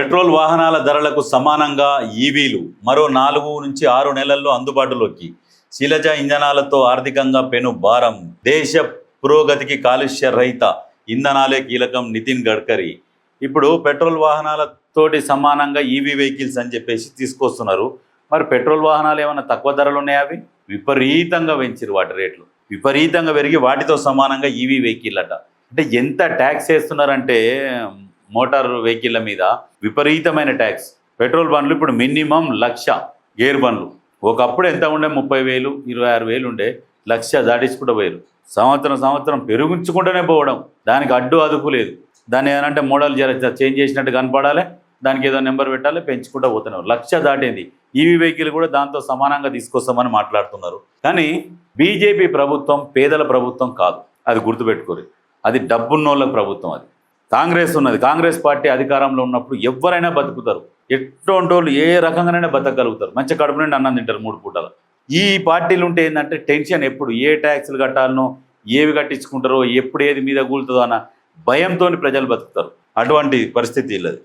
Petrol వాహనాల ధరలకు సమానంగా ఈవీలు మరో నాలుగు నుంచి ఆరు నెలల్లో అందుబాటులోకి. శిలజ ఇంధనాలతో ఆర్థికంగా పెను భారం. దేశ పురోగతికి కాలుష్య రహిత ఇంధనాలే కీలకం నితిన్ గడ్కరీ. ఇప్పుడు పెట్రోల్ వాహనాలతోటి సమానంగా ఈవీ వెహికల్స్ అని చెప్పేసి తీసుకొస్తున్నారు. మరి పెట్రోల్ వాహనాలు ఏమైనా తక్కువ ధరలు ఉన్నాయా అవి? విపరీతంగా పెంచారు వాటి రేట్లు. విపరీతంగా పెరిగి వాటితో సమానంగా ఈవీ వెహికల్ అట. అంటే ఎంత ట్యాక్స్ వేస్తున్నారంటే మోటార్ వెహికల్ మీద విపరీతమైన ట్యాక్స్ పెట్రోల్ బండ్లు ఇప్పుడు మినిమం లక్ష గేర్ బండ్లు. ఒకప్పుడు ఎంత ఉండే? ముప్పై వేలు ఇరవై ఆరు వేలు ఉండే. లక్ష దాటించుకుంటూ పోయారు. సంవత్సరం సంవత్సరం పెరుగుంచుకుంటూనే పోవడం. దానికి అడ్డు అదుపు లేదు. దాన్ని ఏదంటే మోడల్ జర చేంజ్ చేసినట్టు కనపడాలి. దానికి ఏదో నెంబర్ పెట్టాలి పెంచుకుంటూ పోతున్నారు. లక్ష దాటింది. ఈవీ వెహికల్ కూడా దాంతో సమానంగా తీసుకొస్తామని మాట్లాడుతున్నారు. కానీ బీజేపీ ప్రభుత్వం పేదల ప్రభుత్వం కాదు. అది గుర్తుపెట్టుకోరు. అది డబ్బున్నోళ్ళ ప్రభుత్వం అది. కాంగ్రెస్ ఉన్నది. కాంగ్రెస్ పార్టీ అధికారంలో ఉన్నప్పుడు ఎవరైనా బతుకుతారు. ఎటువంటి వాళ్ళు ఏ రకంగానైనా బతకగలుగుతారు. మంచి కడుపు నుండి అన్నం తింటారు మూడు పూటలు. ఈ పార్టీలు ఉంటే ఏంటంటే టెన్షన్ ఎప్పుడు ఏ ట్యాక్సులు కట్టాలనో ఏవి కట్టించుకుంటారో ఎప్పుడు ఏది మీద కూలుతుందో అన్న భయంతో ప్రజలు బతుకుతారు. అటువంటి పరిస్థితి లేదు